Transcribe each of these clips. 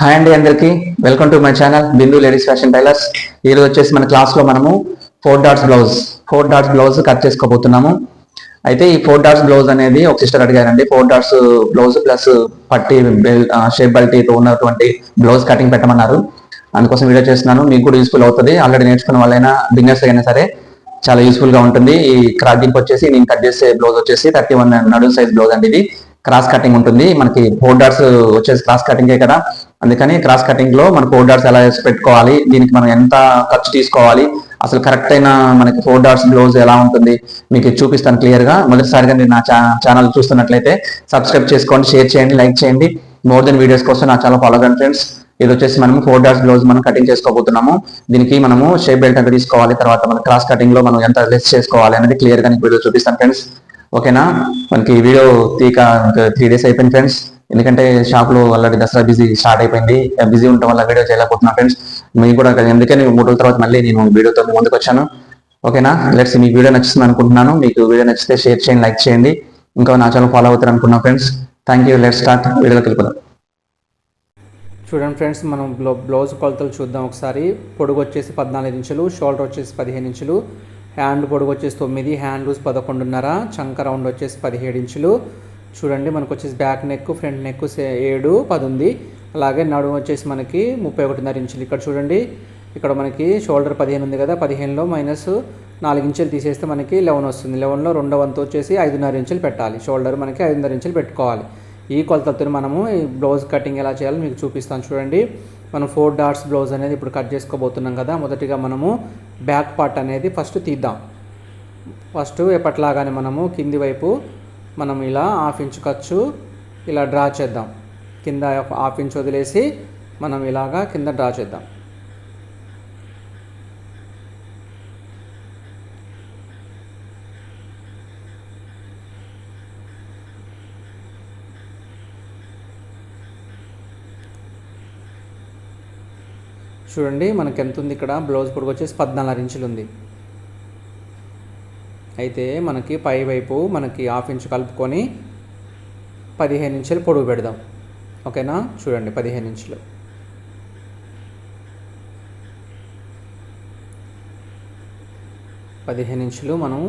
Hi అండి అందరికి. Welcome to my channel Bindu ladies fashion tailors ఈరోజు వచ్చేసి మన క్లాస్లో మనము four dots blouse four dots blouse cut చేసుకోబోతున్నాము. అయితే ఈ ఫోర్ డాట్స్ బ్లౌజ్ అనేది ఒక సిస్టర్ అడిగారండి. ఫోర్ డాట్స్ బ్లౌజ్ ప్లస్ పట్టి షేప్ బల్టీతో ఉన్నటువంటి బ్లౌజ్ కటింగ్ పెట్టమన్నారు. అందుకోసం వీడియో చేస్తున్నాను. మీకు కూడా యూస్ఫుల్ అవుతుంది. ఆల్రెడీ నేర్చుకున్న వాళ్ళైనా బిగినర్స్ అయినా సరే చాలా యూస్ఫుల్గా ఉంటుంది. ఈ క్రాస్ వచ్చేసి నేను కట్ చేసే బ్లౌజ్ వచ్చేసి థర్టీ వన్ నడుం సైజ్ బ్లౌజ్ అండి ఇది. క్రాస్ కటింగ్ ఉంటుంది. మనకి ఫోర్ డాట్స్ వచ్చేసి క్రాస్ కటింగే కదా. అందుకని క్రాస్ కటింగ్లో మనకు ఫోర్ డాట్స్ ఎలా వేసి పెట్టుకోవాలి దీనికి మనం ఎంత ఖర్చు తీసుకోవాలి అసలు కరెక్ట్ అయిన మనకి ఫోర్ డాట్స్ బ్లౌజ్ ఎలా ఉంటుంది మీకు చూపిస్తాను క్లియర్గా. మొదటిసారిగా మీరు నా ఛానల్ చూస్తున్నట్లయితే సబ్స్క్రైబ్ చేసుకోండి షేర్ చేయండి లైక్ చేయండి. మోర్ దెన్ వీడియోస్ కోసం నా ఛానల్ ఫాలో కండి ఫ్రెండ్స్ ఇది వచ్చేసి మనం ఫోర్ డాట్స్ బ్లౌజ్ మనం కటింగ్ చేసుకోబోతున్నాము. దీనికి మనము షేప్ బెల్ట్ ఎంత తీసుకోవాలి తర్వాత మన క్రాస్ కటింగ్లో మనం ఎంత లెస్ చేసుకోవాలి అనేది క్లియర్గా వీడియో చూపిస్తాను ఫ్రెండ్స్ ఓకేనా మనకి వీడియో తీక త్రీ డేస్ అయిపోయింది ఫ్రెండ్స్ ఎందుకంటే షాప్లో ఆల్రెడీ దసరా బిజీ స్టార్ట్ అయిపోయింది. బిజీ ఉండటం వల్ల వీడియో చేయలేకపోతున్నా ఫ్రెండ్స్ మీకు కూడా ఎందుకని మూడు రోజుల తర్వాత మళ్ళీ నేను వీడియోతో ముందుకు వచ్చాను. ఓకేనా లెట్స్ మీకు వీడియో నచ్చుతుంది అనుకుంటున్నాను. మీకు వీడియో నచ్చితే షేర్ చేయండి లైక్ చేయండి. ఇంకా నా ఛానల్ ఫాలో అవుతారు అనుకున్నా friends thank you let start వీడియోలోకి వెళ్ళిపోదాం. చూడండి ఫ్రెండ్స్ మనం బ్లౌ బ్లౌజ్ కొలతలు చూద్దాం ఒకసారి. పొడుగు వచ్చేసి పద్నాలుగు ఇంచులు షోల్డర్ వచ్చేసి పదిహేను ఇంచులు హ్యాండ్ పొడుగు వచ్చేసి తొమ్మిది హ్యాండ్ లూజ్ పదకొండున్నర చంక రౌండ్ వచ్చేసి పదిహేడు ఇంచులు చూడండి మనకు వచ్చేసి బ్యాక్ నెక్ ఫ్రంట్ నెక్ ఏడు పది ఉంది అలాగే నడుము వచ్చేసి మనకి ముప్పై ఒకటిన్నర ఇంచులు. ఇక్కడ చూడండి ఇక్కడ మనకి షోల్డర్ పదిహేను ఉంది కదా పదిహేనులో మైనస్ నాలుగు ఇంచులు తీసేస్తే మనకి లెవెన్ వస్తుంది. లెవెన్లో రెండో వంతు వచ్చేసి ఐదున్నర ఇంచులు పెట్టాలి. షోల్డర్ మనకి ఐదున్నర ఇంచులు పెట్టుకోవాలి. ఈ కొలతలతో మనము ఈ బ్లౌజ్ కటింగ్ ఎలా చేయాలో మీకు చూపిస్తాను చూడండి. మనం ఫోర్ డాట్స్ బ్లౌజ్ అనేది ఇప్పుడు కట్ చేసుకోబోతున్నాం కదా మొదటిగా మనము బ్యాక్ పార్ట్ అనేది ఫస్ట్ తీద్దాం. ఫస్ట్ ఎప్పట్లాగానే మనము కింది వైపు మనం ఇలా హాఫ్ ఇంచ్ ఖర్చు ఇలా డ్రా చేద్దాం. కింద హాఫ్ ఇంచ్ వదిలేసి మనం ఇలాగా కింద డ్రా చేద్దాం. చూడండి మనకు ఎంత ఉంది ఇక్కడ? బ్లౌజ్ పొడుగు వచ్చేసి పద్నాలుగు ఇంచులు ఉంది అయితే మనకి పై వైపు మనకి హాఫ్ ఇంచ్ కలుపుకొని పదిహేను ఇంచులు పొడుగు పెడదాం. ఓకేనా? చూడండి పదిహేను ఇంచులు. పదిహేను ఇంచులు మనం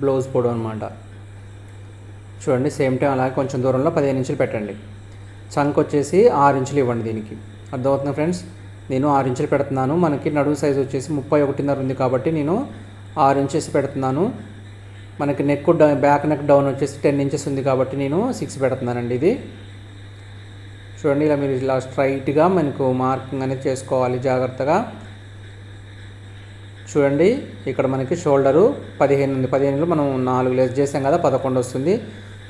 బ్లౌజ్ పొడవు అనమాట చూడండి సేమ్ టైం అలాగే కొంచెం దూరంలో పదిహేను ఇంచులు పెట్టండి. చంక్ వచ్చేసి ఆరు ఇంచులు ఇవ్వండి దీనికి. అర్థమవుతుంది ఫ్రెండ్స్? నేను ఆరు ఇంచులు పెడుతున్నాను. మనకి నడుము సైజ్ వచ్చేసి ముప్పై ఒకటిన్నర ఉంది కాబట్టి నేను ఆరు ఇంచెస్ పెడుతున్నాను. మనకి నెక్ బ్యాక్ నెక్ డౌన్ వచ్చేసి టెన్ ఇంచెస్ ఉంది కాబట్టి నేను సిక్స్ పెడుతున్నానండి ఇది. చూడండి ఇలా మీరు ఇలా స్ట్రైట్గా మనకు మార్కింగ్ అనేది చేసుకోవాలి జాగ్రత్తగా. చూడండి ఇక్కడ మనకి షోల్డరు పదిహేను ఉంది. పదిహేనులో మనం నాలుగు లెస్ చేసాం కదా పదకొండు వస్తుంది.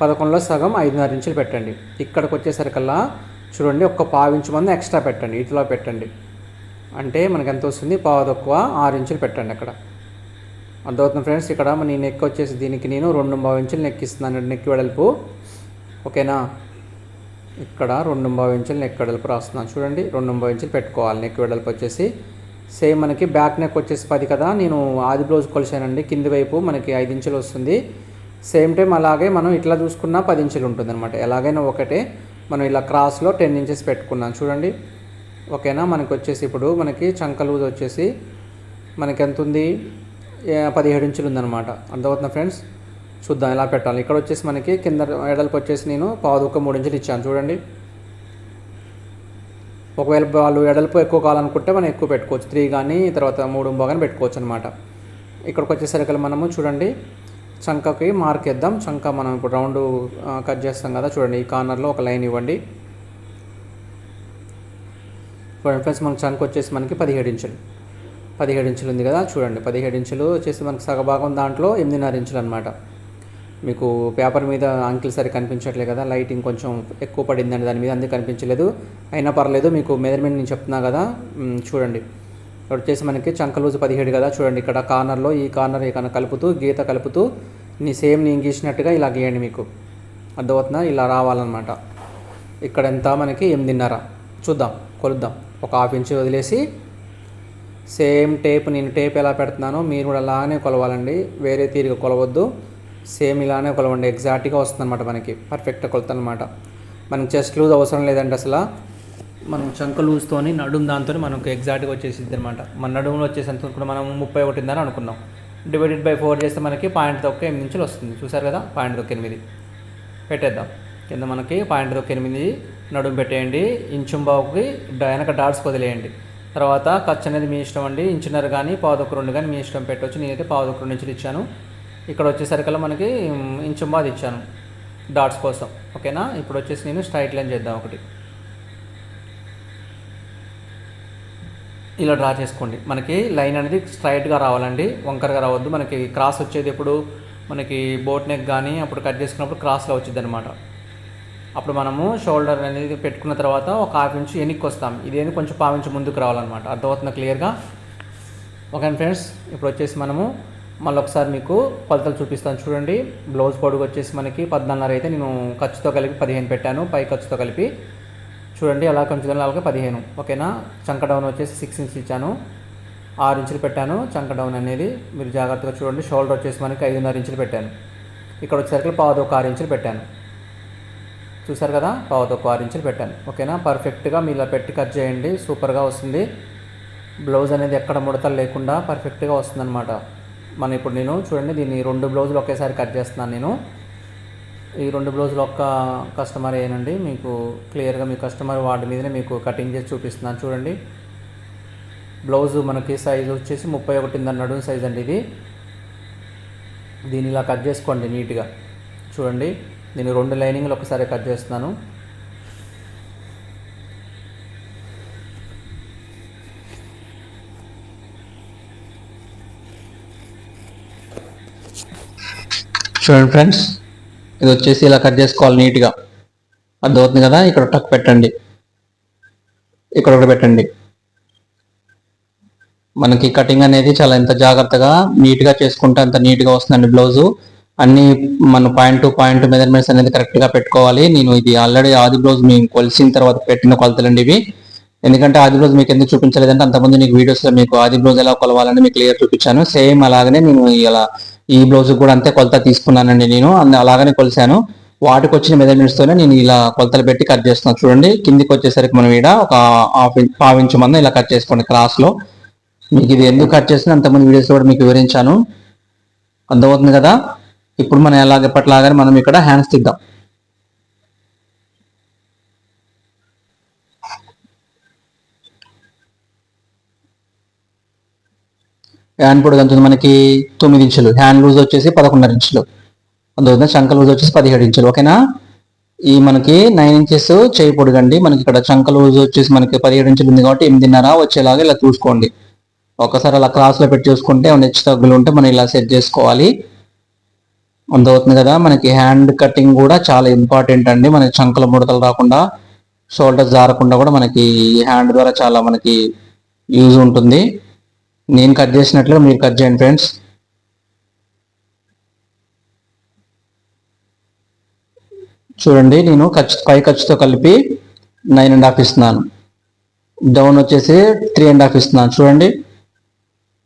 పదకొండులో సగం ఐదున్నర ఇంచులు పెట్టండి. ఇక్కడికి వచ్చేసరికల్లా చూడండి ఒక్క పావు ఇంచు మంది ఎక్స్ట్రా పెట్టండి ఇట్లా పెట్టండి. అంటే మనకు ఎంత వస్తుంది? పావు తక్కువ ఆరు ఇంచులు పెట్టండి అక్కడ. అర్థమవుతుంది ఫ్రెండ్స్? ఇక్కడ మన ఈ నెక్ వచ్చేసి దీనికి నేను రెండు పావు ఇంచులు నెక్ ఇస్తున్నాను నెక్ వెడల్పు. ఓకేనా? ఇక్కడ రెండు పావు ఇంచులు నెక్ వెడల్పు రాస్తున్నాను. చూడండి రెండు పావు ఇంచులు పెట్టుకోవాలి. నెక్ వెడల్పు వచ్చేసి సేమ్ మనకి బ్యాక్ నెక్ వచ్చేసి పది కదా? నేను ఆది బ్లౌజ్ కొలిసానండి కింది వైపు మనకి ఐదు ఇంచులు వస్తుంది. సేమ్ టైం అలాగే మనం ఇట్లా చూసుకున్నా పది ఇంచులు ఉంటుంది అనమాట ఎలాగైనా ఒకటే మనం ఇలా క్రాస్లో టెన్ ఇంచెస్ పెట్టుకున్నాం. చూడండి. ఓకేనా? మనకి వచ్చేసి ఇప్పుడు మనకి చంక లూజ్ వచ్చేసి మనకి ఎంత ఉంది? పదిహేడు ఇంచులు ఉందన్నమాట. అర్థమవుతుందా ఫ్రెండ్స్? చూద్దాం ఎలా పెట్టాలి. ఇక్కడ వచ్చేసి మనకి కింద ఎడల్పు వచ్చేసి నేను పావుదుక్క మూడు ఇంచులు ఇచ్చాను. చూడండి. ఒకవేళ వాళ్ళు ఎడల్పు ఎక్కువ కావాలనుకుంటే మనం ఎక్కువ పెట్టుకోవచ్చు. త్రీ కానీ తర్వాత మూడు కానీ పెట్టుకోవచ్చు అనమాట ఇక్కడికి వచ్చేసరికి మనము చూడండి. చంకకి మార్క్ ఇద్దాం చంక మనం ఇప్పుడు రౌండ్ కట్ చేస్తాం కదా. చూడండి ఈ కార్నర్లో ఒక లైన్ ఇవ్వండి. చూడండి ఫ్రెండ్స్ మన చంక వచ్చేసి మనకి పదిహేడు ఇంచులు. పదిహేడు ఇంచులు ఉంది కదా చూడండి. పదిహేడు ఇంచులు వచ్చేసి మనకు సగభాగం దాంట్లో ఎనిమిదిన్నర ఇంచులు అనమాట మీకు పేపర్ మీద అంకిల్ సరి కనిపించట్లేదు కదా లైటింగ్ కొంచెం ఎక్కువ పడిందండి దాని మీద అందుకే కనిపించలేదు. అయినా పర్లేదు మీకు మెజర్మెంట్ నేను చెప్తున్నా కదా చూడండి. ఇక్కడ వచ్చేసి మనకి చంకలూజు పదిహేడు కదా చూడండి. ఇక్కడ కార్నర్లో ఈ కార్నర్ ఇక్కడ కలుపుతూ గీత కలుపుతూ నీ సేమ్ నేను గీసినట్టుగా ఇలా గీయండి మీకు. అర్థమవుతుందా? ఇలా రావాలన్నమాట. ఇక్కడ ఎంత? మనకి ఎనిమిదిన్నర. చూద్దాం కొలుద్దాం. ఒక హాఫ్ ఇంచ్ వదిలేసి సేమ్ టేప్ నేను టేప్ ఎలా పెడుతున్నానో మీరు కూడా అలానే కొలవాలండి. వేరే తీరుగా కొలవద్దు. సేమ్ ఇలానే కొలవండి. ఎగ్జాక్ట్గా వస్తుంది అనమాట మనకి. పర్ఫెక్ట్ కొలత అనమాట మనం చెస్ట్ లూజ్ అవసరం లేదండి అసలు. మనం చంక లూజ్తోని నడుము దాంతో మనకు ఎగ్జాక్ట్గా వచ్చేసింది అనమాట మన నడుములో వచ్చేసేంత కూడా మనం ముప్పై ఒకటిందని అనుకున్నాం. డివైడెడ్ బై ఫోర్ చేస్తే మనకి పాయింట్ తొక్క ఎనిమిది నుంచి వస్తుంది. చూసారు కదా? పాయింట్ తొక్క ఎనిమిది. పెట్టేద్దాం. కింద మనకి పాయింట్ తొక్క ఎనిమిది నడుము పెట్టేయండి. ఇంచు బావుకి వెనక డాట్స్ వదిలేయండి. తర్వాత ఖర్చు అనేది మీ ఇష్టం అండి ఇంచున్నర కానీ పావుదొక్క రెండు కానీ మీ ఇష్టం పెట్టవచ్చు నేనైతే పావుదొక్క రెండు ఇంచులు ఇచ్చాను. ఇక్కడ వచ్చేసరికల్లా మనకి మ్, ఇంచు ఇచ్చాను డాట్స్ కోసం. ఓకేనా? ఇప్పుడు వచ్చేసి నేను స్ట్రైట్ లైన్ చేద్దాం ఒకటి. ఇలా డ్రా చేసుకోండి. మనకి లైన్ అనేది స్ట్రైట్గా రావాలండి. వంకరగా రావద్దు. మనకి క్రాస్ వచ్చేది ఎప్పుడు? మనకి బోట్ నెక్ కానీ అప్పుడు కట్ చేసుకున్నప్పుడు క్రాస్లో వచ్చింది అనమాట అప్పుడు మనము షోల్డర్ అనేది పెట్టుకున్న తర్వాత ఒక హాఫ్ ఇంచ్ వెనక్కి వస్తాం. ఇదేది కొంచెం పావు ఇంచు ముందుకు రావాలన్నమాట. అర్థమవుతుంది క్లియర్గా ఓకే ఫ్రెండ్స్ ఇప్పుడు వచ్చేసి మనము మళ్ళీ ఒకసారి మీకు కొలతలు చూపిస్తాను. చూడండి. బ్లౌజ్ పొడుగు వచ్చేసి మనకి పద్నాలుగున్నర అయితే నేను ఖర్చుతో కలిపి పదిహేను పెట్టాను. పై ఖర్చుతో కలిపి చూడండి. అలా కొంచెం అలాగే పదిహేను. ఓకేనా? చంక డౌన్ వచ్చేసి సిక్స్ ఇంచ్ ఇచ్చాను. ఆరు ఇంచులు పెట్టాను. చంక డౌన్ అనేది మీరు జాగ్రత్తగా చూడండి. షోల్డర్ వచ్చేసి మనకి ఐదున్నర ఇంచులు పెట్టాను. ఇక్కడ వచ్చేసరికి పావుతో ఒక ఆరు ఇంచులు పెట్టాను. చూసారు కదా? పావుతో ఒక ఆరు ఇంచులు పెట్టాను. ఓకేనా? పర్ఫెక్ట్గా మీరు ఇలా పెట్టి కట్ చేయండి. సూపర్గా వస్తుంది. బ్లౌజ్ అనేది ఎక్కడ ముడతలు లేకుండా పర్ఫెక్ట్గా వస్తుందన్నమాట. మన ఇప్పుడు నేను చూడండి దీన్ని రెండు బ్లౌజులు ఒకేసారి కట్ చేస్తున్నాను నేను. ఈ రెండు బ్లౌజులు ఒక్క కస్టమర్ ఏనండి మీకు క్లియర్గా మీ కస్టమర్ వాటి మీదనే మీకు కటింగ్ చేసి చూపిస్తున్నాను చూడండి. బ్లౌజ్ మనకి సైజ్ వచ్చేసి ముప్పై ఒకటిన్నర నడుము సైజ్ అండి ఇది. దీన్ని ఇలా కట్ చేసుకోండి నీట్గా. చూడండి. నేను రెండు లైనింగ్లు ఒకసారి కట్ చేస్తున్నాను. చూడండి ఫ్రెండ్స్ ఇది వచ్చేసి ఇలా కట్ చేసుకోవాలి నీట్గా. అర్థమవుతుంది కదా? ఇక్కడ టక్ పెట్టండి. ఇక్కడ ఒకటి పెట్టండి. మనకి కటింగ్ అనేది చాలా ఎంత జాగ్రత్తగా నీట్గా చేసుకుంటే అంత నీట్గా వస్తుందండి బ్లౌజు. అన్ని మన పాయింట్ టు పాయింట్ మెజర్మెంట్స్ అనేది కరెక్ట్గా పెట్టుకోవాలి. నేను ఇది ఆల్రెడీ ఆది బ్లౌజ్ మేము కొలిసిన తర్వాత పెట్టిన కొలతలండి ఇవి. ఎందుకంటే ఆది బ్లౌజ్ మీకు ఎందుకు చూపించలేదంటే అంతకుముందు నీకు వీడియోస్లో మీకు ఆది బ్లౌజ్ ఎలా కొలవాలని మీకు క్లియర్ చూపించాను. సేమ్ అలాగనే నేను ఇలా ఈ బ్లౌజ్ కూడా అంతే కొలత తీసుకున్నానండి నేను. అలాగనే కొలిసాను వాటికి వచ్చిన మెజర్మెంట్స్ తోనే నేను ఇలా కొలతలు పెట్టి కట్ చేస్తున్నాను చూడండి కిందికి వచ్చేసరికి మనం ఈడ ఒక హాఫ్ ఇంచ్ పావు ఇంచు మందం ఇలా కట్ చేసుకోండి క్రాస్లో. మీకు ఇది ఎందుకు కట్ చేసిన అంతకుముందు వీడియోస్ కూడా మీకు వివరించాను. అర్థమవుతుంది కదా? ఇప్పుడు మనం ఎలాగ ఎప్పటిలాగానే మనం ఇక్కడ హ్యాండ్స్ తిద్దాం. హ్యాండ్ పొడుగు ఎంత మనకి? తొమ్మిది ఇంచులు. హ్యాండ్ లూజ్ వచ్చేసి పదకొండున్నర ఇంచులు. అందువల్ల చంక లూజ్ వచ్చేసి పదిహేడు ఇంచులు. ఓకేనా? ఈ మనకి నైన్ ఇంచెస్ చేయి పొడుగండి. మనకి ఇక్కడ చంక లూజ్ వచ్చేసి మనకి పదిహేడు ఇంచులు ఉంది కాబట్టి ఎనిమిదిన్నర వచ్చేలాగా ఇలా చూసుకోండి. ఒకసారి అలా క్లాస్లో పెట్టి చూసుకుంటే ఏమైనా హెచ్చు తగ్గులు ఉంటే మనం ఇలా సెట్ చేసుకోవాలి. అందవుతుంది కదా? మనకి హ్యాండ్ కటింగ్ కూడా చాలా ఇంపార్టెంట్ అండి. మనకి చంకల ముడతలు రాకుండా షోల్డర్స్ జారకుండా కూడా మనకి హ్యాండ్ ద్వారా చాలా మనకి యూజ్ ఉంటుంది. నేను కట్ చేసినట్లుగా మీరు కట్ చేయండి ఫ్రెండ్స్ చూడండి నేను ఖర్చు పై ఖర్చుతో కలిపి నైన్ అండ్ హాఫ్ ఇస్తున్నాను. డౌన్ వచ్చేసి త్రీ అండ్ హాఫ్ ఇస్తున్నాను. చూడండి.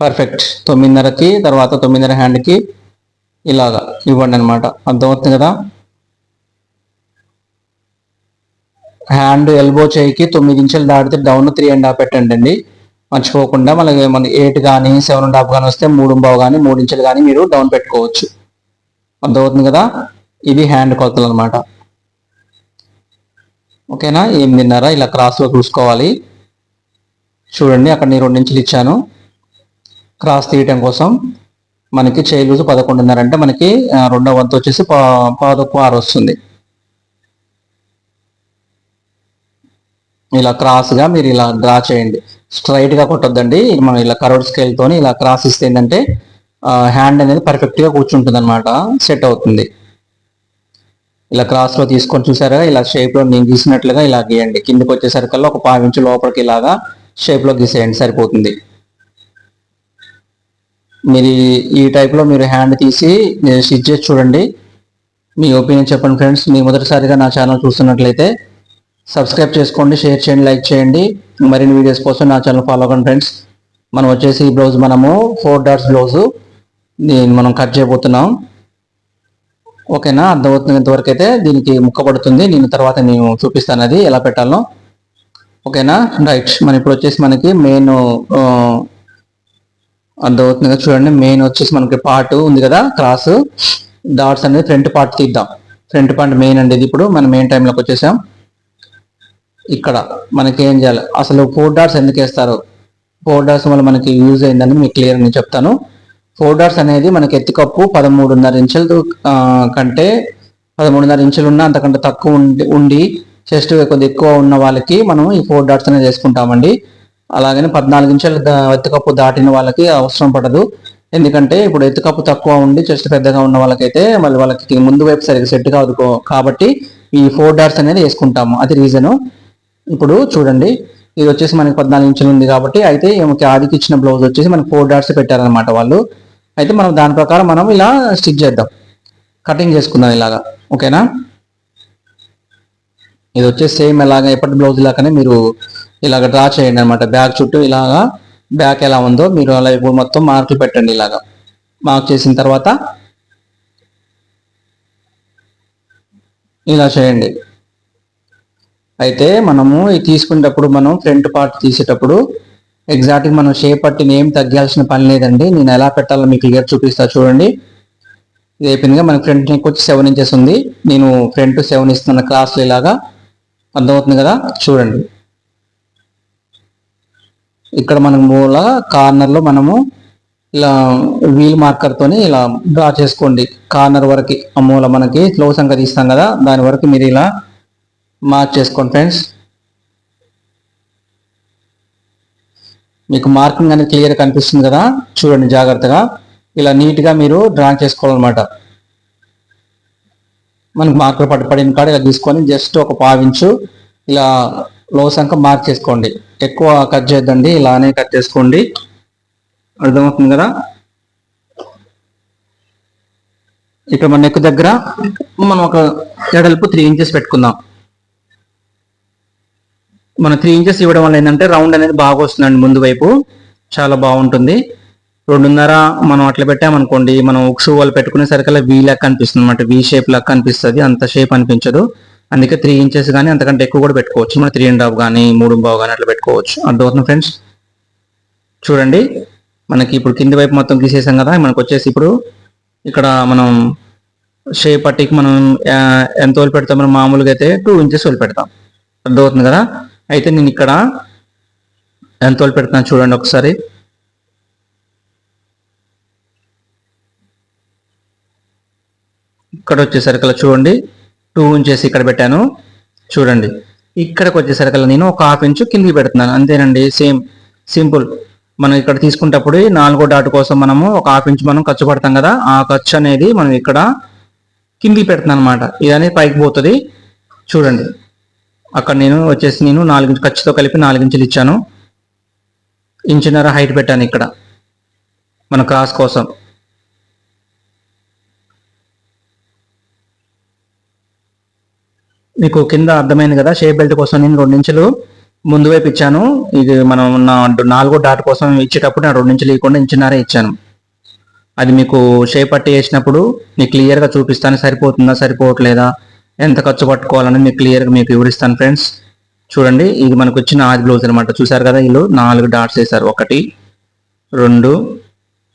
పర్ఫెక్ట్ తొమ్మిదిన్నరకి తర్వాత తొమ్మిదిన్నర హ్యాండ్కి ఇలాగా ఇవ్వండి అనమాట అర్థమవుతుంది కదా? హ్యాండ్ ఎల్బో చేయికి తొమ్మిది ఇంచులు దాటితే డౌన్ త్రీ అండ్ హాఫ్ పెట్టండి అండి. మర్చిపోకుండా మనకి మన ఎయిట్ కానీ సెవెన్ అండ్ హాఫ్ కానీ వస్తే మూడు బావు కానీ మూడు ఇంచులు కానీ మీరు డౌన్ పెట్టుకోవచ్చు. అర్థమవుతుంది కదా? ఇది హ్యాండ్ కొలతలు అనమాట ఓకేనా? ఎనిమిదిన్నర ఇలా క్రాస్లో చూసుకోవాలి. చూడండి అక్కడ నేను రెండు ఇంచులు ఇచ్చాను. క్రాస్ తీయటం కోసం మనకి చేయి లూజు పదకొండున్నర అంటే మనకి ఆ, రెండో వంతు వచ్చేసి పా ఆరు వస్తుంది. ఇలా క్రాస్గా మీరు ఇలా డ్రా చేయండి. స్ట్రైట్గా కొట్టొద్దండి. మనం ఇలా కరోడ్ స్కేల్ తోని ఇలా క్రాస్ ఇస్తే ఏంటంటే హ్యాండ్ అనేది పర్ఫెక్ట్గా కూర్చుంటుంది అనమాట సెట్ అవుతుంది. ఇలా క్రాస్లో తీసుకొని చూసారా? ఇలా షేప్లో నేను గీసినట్లుగా ఇలా గీయండి. కిందకి వచ్చేసరికల్లా ఒక పావు ఇంచు లోపలికి ఇలాగా షేప్లో గీసేయండి. సరిపోతుంది. మీరు ఈ- టైప్లో మీరు హ్యాండ్ తీసి స్టిచ్ చేసి చూడండి. మీ ఒపీనియన్ చెప్పండి ఫ్రెండ్స్ మీరు మొదటిసారిగా నా ఛానల్ చూస్తున్నట్లయితే సబ్స్క్రైబ్ చేసుకోండి షేర్ చేయండి లైక్ చేయండి. మరిన్ని వీడియోస్ కోసం నా ఛానల్ ఫాలో అవ్వండి ఫ్రెండ్స్ మనం వచ్చేసి ఈ బ్లౌజ్ మనము ఫోర్ డాట్స్ బ్లౌజ్ దీన్ని మనం కట్ చేయబోతున్నాం. ఓకేనా అర్థమవుతున్నంత వరకు అయితే దీనికి ముక్క పడుతుంది. నేను తర్వాత నేను చూపిస్తాను అది ఎలా పెట్టాలో. ఓకేనా రైట్ మన ఇప్పుడు వచ్చేసి మనకి మెయిన్ అర్థమవుతుంది కదా చూడండి మెయిన్ వచ్చేసి మనకి పార్ట్ ఉంది కదా క్రాస్ డాట్స్ అనేది ఫ్రంట్ పార్ట్ తీద్దాం. ఫ్రంట్ పార్ట్ మెయిన్ అండి ఇది ఇప్పుడు మనం మెయిన్ టైంలోకి వచ్చేసాం. ఇక్కడ మనకి ఏం చేయాలి? అసలు ఫోర్ డాట్స్ ఎందుకు వేస్తారు? ఫోర్ డాట్స్ వల్ల మనకి యూజ్ అయిందని మీకు క్లియర్ నేను చెప్తాను. ఫోర్ డాట్స్ అనేది మనకి ఎత్తుకప్పు పదమూడున్నర ఇంచులు కంటే పదమూడున్నర ఇంచులు ఉన్న అంతకంటే తక్కువ ఉండి ఉండి చెస్ట్ కొద్దిగా ఎక్కువ ఉన్న వాళ్ళకి మనం ఈ ఫోర్ డాట్స్ అనేది వేసుకుంటామండి. అలాగని పద్నాలుగు ఇంచుల ఎత్తుకప్పు దాటిన వాళ్ళకి అవసరం పడదు. ఎందుకంటే ఇప్పుడు ఎత్తుకప్పు తక్కువ ఉండి చెస్ట్ పెద్దగా ఉన్న వాళ్ళకైతే మళ్ళీ వాళ్ళకి ముందు వైపు సరిగ్గా సెట్ కాదు కాబట్టి ఈ ఫోర్ డాట్స్ అనేది వేసుకుంటాము. అది రీజను. ఇప్పుడు చూడండి ఇది వచ్చేసి మనకి పద్నాలుగు ఇంచులు ఉంది కాబట్టి అయితే ఈమెకి ఆదికి ఇచ్చిన బ్లౌజ్ వచ్చేసి మనకి ఫోర్ డాట్స్ పెట్టారనమాట వాళ్ళు. అయితే మనం దాని ప్రకారం మనం ఇలా స్టిచ్ చేద్దాం. కటింగ్ చేసుకుందాం ఇలాగా. ఓకేనా? ఇది వచ్చేసి సేమ్ ఎలాగా ఎప్పటి బ్లౌజ్ లాగానే మీరు ఇలాగ డ్రా చేయండి అనమాట బ్యాక్ చుట్టూ ఇలాగా బ్యాక్ ఎలా ఉందో మీరు అలా ఇప్పుడు మొత్తం మార్కులు పెట్టండి ఇలాగా. మార్క్ చేసిన తర్వాత ఇలా చేయండి. అయితే మనము ఇది తీసుకునేటప్పుడు మనం ఫ్రంట్ పార్ట్ తీసేటప్పుడు ఎగ్జాక్ట్గా మనం షేప్ పట్టిని ఏం తగ్గాల్సిన పని లేదండి. నేను ఎలా పెట్టాలో మీకు క్లియర్ చూపిస్తా చూడండి. ఇది అయిపోయిందిగా మనకి ఫ్రంట్ నెక్ వచ్చి సెవెన్ ఇంచెస్ ఉంది. నేను ఫ్రంట్ సెవెన్ ఇస్తున్న క్లాస్లో ఇలాగా అర్థమవుతుంది కదా? చూడండి. ఇక్కడ మనకు మూల కార్నర్లో మనము ఇలా వీల్ మార్కర్ తోని ఇలా డ్రా చేసుకోండి. కార్నర్ వరకు ఆ మూల మనకి స్లో సంఖ్య తీస్తాం కదా దాని వరకు మీరు ఇలా మార్క్ చేసుకోండి ఫ్రెండ్స్ మీకు మార్కింగ్ అనేది క్లియర్ కనిపిస్తుంది కదా చూడండి జాగ్రత్తగా. ఇలా నీట్గా మీరు డ్రా చేసుకోవాలన్నమాట. మనకు మార్కులు పడి పడిన కాడ ఇలా తీసుకొని జస్ట్ ఒక పావించు ఇలా లో సంఖ్య మార్క్ చేసుకోండి. ఎక్కువ కట్ చేద్దండి ఇలానే కట్ చేసుకోండి. అర్థమవుతుంది కదా? ఇక్కడ మన నెక్ దగ్గర మనం ఒక ఎడల్పు త్రీ ఇంచెస్ పెట్టుకుందాం. మన త్రీ ఇంచెస్ ఇవ్వడం వల్ల ఏంటంటే రౌండ్ అనేది బాగా వస్తుందండి ముందు వైపు. చాలా బాగుంటుంది. రెండున్నర మనం అట్లా పెట్టామనుకోండి మనం ఉక్సు వాళ్ళు పెట్టుకునే సరికల్లా వీ లెక్క అనిపిస్తుంది అనమాట వీ షేప్ లెక్క అనిపిస్తుంది. అంత షేప్ అనిపించదు. అందుకే త్రీ ఇంచెస్ కానీ అంతకంటే ఎక్కువ కూడా పెట్టుకోవచ్చు. మన త్రీ అండ్ హాఫ్ కానీ మూడు బావు కానీ అట్లా పెట్టుకోవచ్చు. అర్థమవుతుంది ఫ్రెండ్స్ చూడండి. మనకి ఇప్పుడు కింది వైపు మొత్తం గీసేసాం కదా మనకు వచ్చేసి ఇప్పుడు ఇక్కడ మనం షేప్ పట్టికి మనం ఎంత వదిలి పెడతాం? మనం మామూలుగా అయితే టూ ఇంచెస్ వదిలి పెడతాం. అర్థమవుతుంది కదా? అయితే నేను ఇక్కడ ఎంత వదిలి పెడుతున్నాను చూడండి ఒకసారి. ఇక్కడ వచ్చేసరికి అలా చూడండి. టూ ఇంచెస్ ఇక్కడ పెట్టాను. చూడండి. ఇక్కడికి వచ్చేసరికల్లా నేను ఒక హాఫ్ ఇంచు కిందికి పెడుతున్నాను. అంతేనండి సేమ్ సింపుల్. మనం ఇక్కడ తీసుకునేటప్పుడు నాలుగో డాట్ కోసం మనము ఒక హాఫ్ ఇంచ్ మనం ఖర్చు పడతాం కదా ఆ ఖర్చు అనేది మనం ఇక్కడ కిందికి పెడుతున్నాను అనమాట ఇది అనేది పైకి పోతుంది. చూడండి. అక్కడ నేను వచ్చేసి నేను నాలుగు ఖర్చుతో కలిపి నాలుగు ఇంచులు ఇచ్చాను. ఇంచున్నర హైట్ పెట్టాను ఇక్కడ. మన క్రాస్ కోసం. మీకు కింద అర్థమైంది కదా షేప్ బెల్ట్ కోసం నేను రెండు ఇంచులు ముందు వైపు ఇచ్చాను. ఇది మనం నా నాలుగో డాట్ కోసం ఇచ్చేటప్పుడు నేను రెండు ఇంచులు ఇవ్వకుండా ఇంచున్నరే ఇచ్చాను. అది మీకు షేప్ పట్టి వేసినప్పుడు మీకు క్లియర్గా చూపిస్తాను. సరిపోతుందా సరిపోవట్లేదా ఎంత ఖర్చు పట్టుకోవాలని మీకు క్లియర్గా మీకు వివరిస్తాను ఫ్రెండ్స్. చూడండి ఇది మనకు వచ్చిన ఆది బ్లౌజ్ అనమాట చూసారు కదా వీళ్ళు నాలుగు డాట్స్ వేశారు. ఒకటి రెండు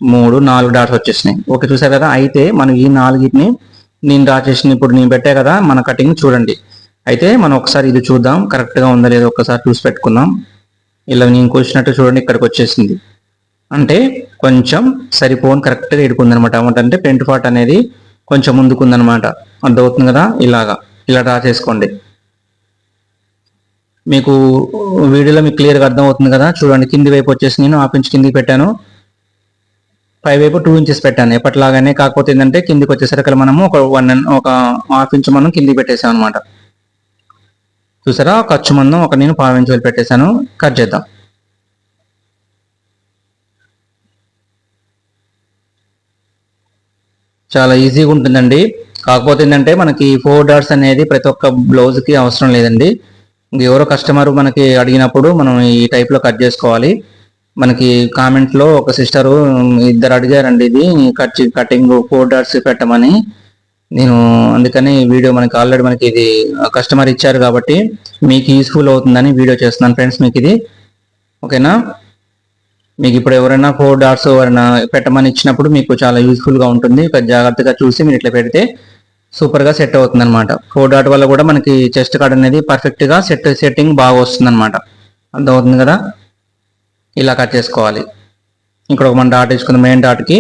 మూడు నాలుగు డాట్స్ వచ్చేసినాయి. ఓకే చూసారు కదా అయితే మనం ఈ నాలుగింటిని నేను డ్రా చేసిన ఇప్పుడు నేను పెట్టా కదా మన కటింగ్ చూడండి. అయితే మనం ఒకసారి ఇది చూద్దాం. కరెక్ట్గా ఉందా లేదో ఒకసారి చూసి పెట్టుకుందాం. ఇలా నేను కూర్చున్నట్టు చూడండి ఇక్కడికి వచ్చేసింది. అంటే కొంచెం సరిపోని కరెక్ట్గా గా ఇడుకుందనమాట అంటే పెంట్ పార్ట్ అనేది కొంచెం ముందుకుందనమాట అర్థమవుతుంది కదా? ఇలాగా. ఇలా డ్రా చేసుకోండి. మీకు వీడియోలో మీకు క్లియర్గా అర్థమవుతుంది కదా? చూడండి కింది వైపు వచ్చేసి నేను ఆపించి ఇంచ్ కిందికి పెట్టాను. పై వైపు టూ ఇంచెస్ పెట్టాను. ఎప్పటిలాగానే కాకపోతే ఏంటంటే కిందికి వచ్చేసరికి మనము ఒక వన్ ఒక హాఫ్ ఇంచ్ మనం కిందికి పెట్టేసాం అనమాట చూసారా? ఖర్చు మందం ఒక నేను పావించి పెట్టేశాను కట్ చేద్దాం. చాలా ఈజీగా ఉంటుందండి. కాకపోతే ఏంటంటే మనకి ఫోర్ డాట్స్ అనేది ప్రతి ఒక్క బ్లౌజ్కి అవసరం లేదండి. ఎవరో కస్టమర్ మనకి అడిగినప్పుడు మనం ఈ టైప్లో కట్ చేసుకోవాలి. మనకి కామెంట్లో ఒక సిస్టర్ ఇద్దరు అడిగారండి ఇది కట్ కటింగ్ ఫోర్ డాట్స్ పెట్టమని. నేను అందుకని వీడియో మనకి ఆల్రెడీ మనకి ఇది కస్టమర్ ఇచ్చారు కాబట్టి మీకు యూస్ఫుల్ అవుతుందని వీడియో చేస్తున్నాను ఫ్రెండ్స్ మీకు ఇది. ఓకేనా? మీకు ఇప్పుడు ఎవరైనా ఫోర్ డాట్స్ ఎవరైనా పెట్టమని ఇచ్చినప్పుడు మీకు చాలా యూస్ఫుల్గా ఉంటుంది. ఒక జాగ్రత్తగా చూసి మీరు ఇట్లా పెడితే సూపర్గా సెట్ అవుతుంది అనమాట ఫోర్ డాట్ వల్ల కూడా మనకి చెస్ట్ కార్డ్ అనేది పర్ఫెక్ట్గా సెట్ సెట్టింగ్ బాగా వస్తుంది అనమాట అర్థమవుతుంది కదా? ఇలా కట్ చేసుకోవాలి. ఇక్కడ ఒక మన డాట్ వేసుకున్న మెయిన్ డాట్కి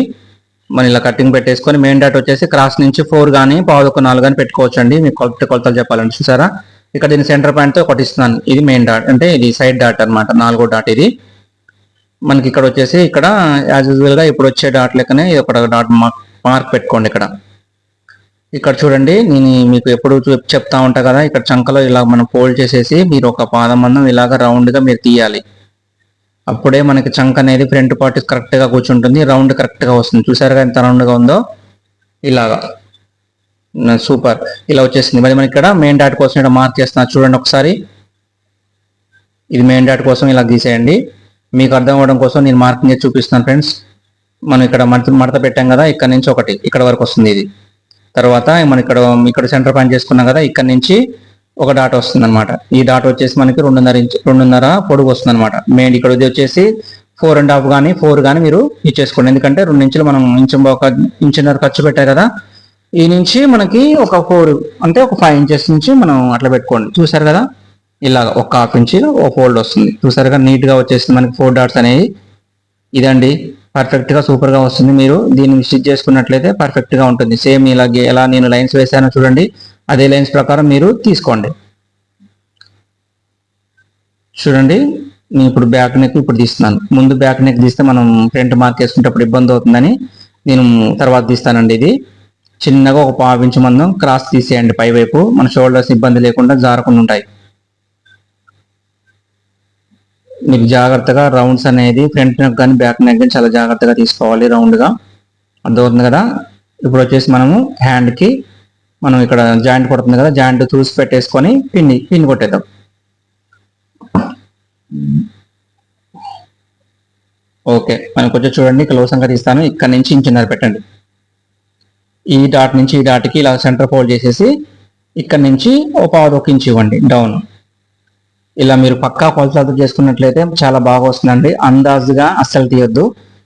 మనం ఇలా కటింగ్ పెట్టేసుకొని మెయిన్ డాట్ వచ్చేసి క్రాస్ నుంచి ఫోర్ కానీ పావు ఒక నాలుగు కానీ పెట్టుకోవచ్చు అండి మీకు కొలత కొలతలు చెప్పాలంటే చూసారా? ఇక్కడ దీని సెంటర్ పాయింట్తో ఒకటి ఇస్తున్నాను ఇది మెయిన్ డాట్ అంటే ఇది సైడ్ డాట్ అన్నమాట. నాలుగో డాట్ ఇది. మనకి ఇక్కడ వచ్చేసి ఇక్కడ యాజ్ యూజువల్గా ఇప్పుడు వచ్చే డాట్ లెక్కనే ఇది ఒక డాట్ మార్క్ పెట్టుకోండి ఇక్కడ. ఇక్కడ చూడండి నేను మీకు ఎప్పుడు చూ- చెప్తా ఉంటా కదా ఇక్కడ చంకలో ఇలా మనం ఫోల్డ్ చేసేసి మీరు ఒక పాదం మందం ఇలాగ రౌండ్గా మీరు తీయాలి. అప్పుడే మనకి చంక్ అనేది ఫ్రంట్ పార్ట్ కరెక్ట్గా కూర్చుంటుంది రౌండ్ కరెక్ట్గా వస్తుంది. చూసారుగా ఎంత రౌండ్గా ఉందో? ఇలాగా. సూపర్ ఇలా వచ్చేసింది. మరి మనకి ఇక్కడ మెయిన్ డాట్ కోసం ఇక్కడ మార్క్ చేస్తున్నా. చూడండి ఒకసారి. ఇది మెయిన్ డాట్ కోసం ఇలా గీసేయండి. మీకు అర్థం అవ్వడం కోసం నేను మార్కింగ్ చేసి చూపిస్తున్నాను ఫ్రెండ్స్ మనం ఇక్కడ మడత మడత పెట్టాం కదా ఇక్కడ నుంచి ఒకటి. ఇక్కడ వరకు వస్తుంది ఇది. తర్వాత మనం ఇక్కడ ఇక్కడ సెంటర్ పాయింట్ చేసుకున్నాం కదా ఇక్కడ నుంచి ఒక డాట్ వస్తుంది అనమాట ఈ డాట్ వచ్చేసి మనకి రెండున్నర ఇంచ్ రెండున్నర పొడుగు వస్తుంది అనమాట మెయిన్ ఇక్కడ ఇది వచ్చేసి ఫోర్ అండ్ హాఫ్ కానీ ఫోర్ కానీ మీరు ఇచ్చేసుకోండి. ఎందుకంటే రెండు ఇంచులు మనం ఇంచు ఒక ఇంచున్నర ఖర్చు పెట్టారు కదా. ఈ నుంచి మనకి ఒక ఫోర్ అంటే ఒక ఫైవ్ ఇంచెస్ నుంచి మనం అట్లా పెట్టుకోండి. చూసారు కదా? ఇలా ఒక హాఫ్ ఇంచ్ ఒక ఫోల్డ్ వస్తుంది. చూసారుగా? కదా నీట్గా వచ్చేసింది మనకి ఫోర్ డాట్స్ అనేవి. ఇదండి. పర్ఫెక్ట్గా సూపర్గా వస్తుంది. మీరు దీన్ని స్టిచ్ చేసుకున్నట్లయితే పర్ఫెక్ట్గా ఉంటుంది. సేమ్ ఇలాగే ఎలా నేను లైన్స్ వేసానో చూడండి. అదే లైన్స్ ప్రకారం మీరు తీసుకోండి. చూడండి నేను ఇప్పుడు బ్యాక్ నెక్ ఇప్పుడు తీస్తున్నాను. ముందు బ్యాక్ నెక్ తీస్తే మనం ప్రింట్ మార్క్ వేసుకునేటప్పుడు ఇబ్బంది అవుతుందని నేను తర్వాత తీస్తానండి ఇది. చిన్నగా ఒక పావించు మందం క్రాస్ తీసేయండి పై వైపు మన షోల్డర్స్ ఇబ్బంది లేకుండా జారకుండా ఉంటాయి. మీకు జాగ్రత్తగా రౌండ్స్ అనేది ఫ్రంట్ నెక్ కానీ బ్యాక్ నెక్ కానీ చాలా జాగ్రత్తగా తీసుకోవాలి రౌండ్గా అర్థమవుతుంది కదా? ఇప్పుడు వచ్చేసి మనము హ్యాండ్కి మనం ఇక్కడ జాయింట్ కొడుతుంది కదా? జాయింట్ చూసి పెట్టేసుకొని పిన్ని పిన్ కొట్టేద్దాం. ఓకే మనకు వచ్చి చూడండి క్లోజ్ సంగతి తీస్తాను. ఇక్కడ నుంచి ఇంచున్నర పెట్టండి. ఈ డాట్ నుంచి ఈ డాట్కి ఇలా సెంటర్ ఫోల్డ్ చేసేసి ఇక్కడ నుంచి ఓ పావు ఒక ఇంచ్ ఇవ్వండి డౌన్ ఇలా మీరు పక్కా కొలతలతో చేసుకున్నట్లయితే చాలా బాగా వస్తుందండి. అందాజుగా అస్సలు తీయొద్దు.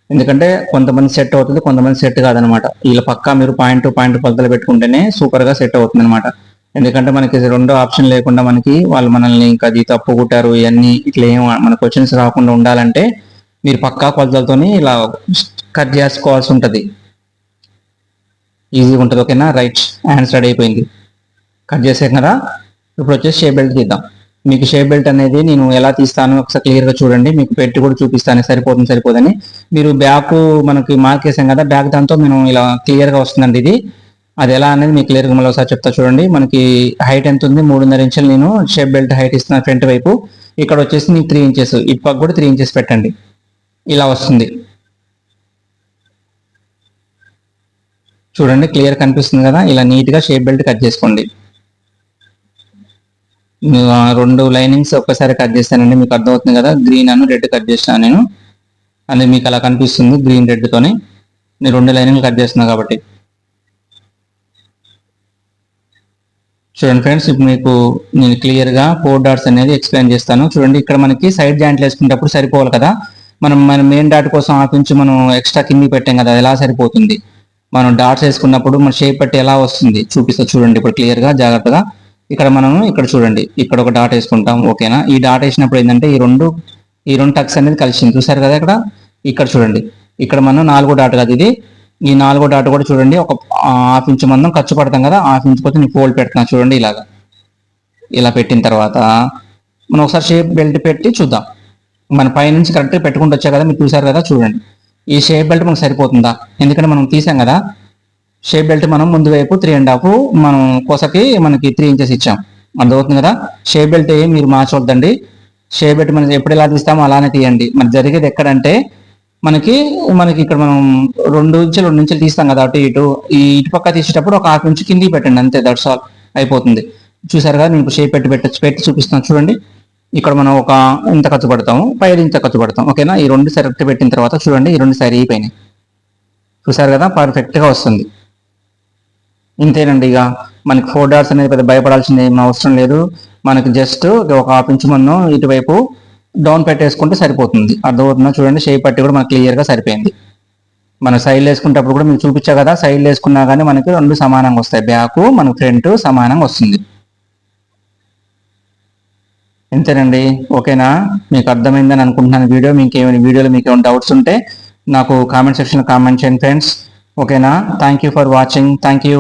ఎందుకంటే కొంతమంది సెట్ అవుతుంది కొంతమంది సెట్ కాదనమాట. ఇలా పక్కా మీరు పాయింట్ టు పాయింట్ కొలతలు పెట్టుకుంటేనే సూపర్గా సెట్ అవుతుంది అనమాట ఎందుకంటే మనకి రెండో ఆప్షన్ లేకుండా మనకి వాళ్ళు మనల్ని ఇంకా అది తప్పు కుట్టారు ఇవన్నీ ఇట్లా ఏం మన క్వశ్చన్స్ రాకుండా ఉండాలంటే మీరు పక్కా కొలతలతోని ఇలా కట్ చేసుకోవాల్సి ఉంటుంది. ఈజీగా ఉంటుంది ఓకేనా? రైట్ హ్యాండ్స్ రెడీ అయిపోయింది. కట్ చేసాం కదా ఇప్పుడు వచ్చేసి షేప్ బెల్ట్ తీద్దాం. మీకు షేప్ బెల్ట్ అనేది నేను ఎలా తీస్తాను ఒకసారి క్లియర్గా చూడండి. మీకు పెట్టి కూడా చూపిస్తాను. సరిపోతుంది సరిపోదని. మీరు బ్యాక్ మనకి మార్క్ వేసాం కదా బ్యాక్ దాంతో నేను ఇలా క్లియర్గా వస్తుందండి ఇది. అది ఎలా అనేది మీకు క్లియర్గా మళ్ళీ ఒకసారి చెప్తా చూడండి. మనకి హైట్ ఎంత ఉంది? మూడున్నర ఇంచులు నేను షేప్ బెల్ట్ హైట్ ఇస్తున్నాను ఫ్రంట్ వైపు. ఇక్కడ వచ్చేసి మీకు త్రీ ఇంచెస్ ఇటు పక్క కూడా త్రీ ఇంచెస్ పెట్టండి. ఇలా వస్తుంది. చూడండి క్లియర్ కనిపిస్తుంది కదా? ఇలా నీట్గా షేప్ బెల్ట్ కట్ చేసుకోండి. రెండు లైనింగ్స్ ఒక్కసారి కట్ చేస్తానండి. మీకు అర్థమవుతుంది కదా? గ్రీన్ అను రెడ్ కట్ చేస్తాను నేను. అది మీకు అలా కనిపిస్తుంది గ్రీన్ రెడ్ తోని. నేను రెండు లైనింగ్లు కట్ చేస్తున్నా కాబట్టి. చూడండి ఫ్రెండ్స్ ఇప్పుడు మీకు నేను క్లియర్గా ఫోర్ డాట్స్ అనేది ఎక్స్ప్లెయిన్ చేస్తాను. చూడండి ఇక్కడ మనకి సైడ్ జాయింట్లు వేసుకునేటప్పుడు సరిపోవాలి కదా? మనం మన మెయిన్ డాట్ కోసం ఆపించి మనం ఎక్స్ట్రా కింది పెట్టాం కదా అది ఎలా సరిపోతుంది? మనం డాట్స్ వేసుకున్నప్పుడు మన షేప్ పట్టి ఎలా వస్తుంది? చూపిస్తా చూడండి ఇప్పుడు క్లియర్గా జాగ్రత్తగా. ఇక్కడ మనం ఇక్కడ చూడండి. ఇక్కడ ఒక డాట్ వేసుకుంటాం. ఓకేనా ఈ డాట్ వేసినప్పుడు ఏంటంటే ఈ రెండు ఈ రెండు టక్స్ అనేది కలిసింది. చూసారు కదా ఇక్కడ? ఇక్కడ చూడండి. ఇక్కడ మనం నాలుగో డాట్ కదా ఇది. ఈ నాలుగో డాట్ కూడా చూడండి. ఒక హాఫ్ ఇంచ్ మందం ఖర్చు పడతాం కదా. హాఫ్ ఇంచ్ పోతే నేను ఫోల్డ్ పెడుతున్నా. చూడండి ఇలాగా. ఇలా పెట్టిన తర్వాత మనం ఒకసారి షేప్ బెల్ట్ పెట్టి చూద్దాం. మన పైనుంచి కరెక్ట్గా పెట్టుకుంటూ వచ్చా కదా. మీరు చూసారు కదా? చూడండి. ఈ షేప్ బెల్ట్ మనకు సరిపోతుందా? ఎందుకంటే మనం తీసాం కదా. షేప్ బెల్ట్ మనం ముందు వైపు త్రీ అండ్ హాఫ్ మనం కోసకి మనకి త్రీ ఇంచెస్ ఇచ్చాం. అర్థమవుతుంది కదా? షేప్ బెల్ట్ ఏం మీరు మార్చవద్దండి షేప్ బెల్ట్ మనం ఎప్పుడు ఎలా తీస్తామో అలానే తీయండి. మరి జరిగేది ఎక్కడంటే మనకి మనకి ఇక్కడ మనం రెండు ఇంచులు రెండు ఇంచులు తీస్తాం కదా అటు ఇటు. ఈ ఇటు పక్క తీసేటప్పుడు ఒక హాఫ్ ఇంచు కిందికి పెట్టండి అంతే దట్స్ ఆల్ అయిపోతుంది. చూసారు కదా నేను షేప్ పెట్టి పెట్టి పెట్టి చూపిస్తాను చూడండి. ఇక్కడ మనం ఒక ఇంత ఖర్చు పెడతాము పైరు ఇంత ఖర్చు పెడతాం ఓకేనా? ఈ రెండు సెలెక్ట్ పెట్టిన తర్వాత చూడండి ఈ రెండు సరి అయిపోయినాయి చూసారు కదా పర్ఫెక్ట్గా వస్తుంది. ఇంతేనండి ఇక. మనకి ఫోర్ డాట్స్ అనేది పెద్ద భయపడాల్సింది ఏం అవసరం లేదు. మనకి జస్ట్ ఒక హాఫ్ ఇంచ్ మనం ఇటువైపు డౌన్ పెట్టేసుకుంటే సరిపోతుంది. అర్థమవుతుందా చూడండి? షేప్ పట్టి కూడా మనకు క్లియర్గా సరిపోయింది. మనం సైడ్ వేసుకునేటప్పుడు కూడా మీకు చూపించా కదా సైడ్ వేసుకున్నా కానీ మనకి రెండు సమానంగా వస్తాయి. బ్యాక్ మనకు ఫ్రంట్ సమానంగా వస్తుంది. ఇంతేనండి. ఓకేనా? మీకు అర్థమైందని అనుకుంటున్నాను వీడియో. మీకు ఏమైనా వీడియోలో మీకు ఏమైనా డౌట్స్ ఉంటే నాకు కామెంట్ సెక్షన్లో కామెంట్ చేయండి ఫ్రెండ్స్ ఓకేనా? Thank you for watching thank you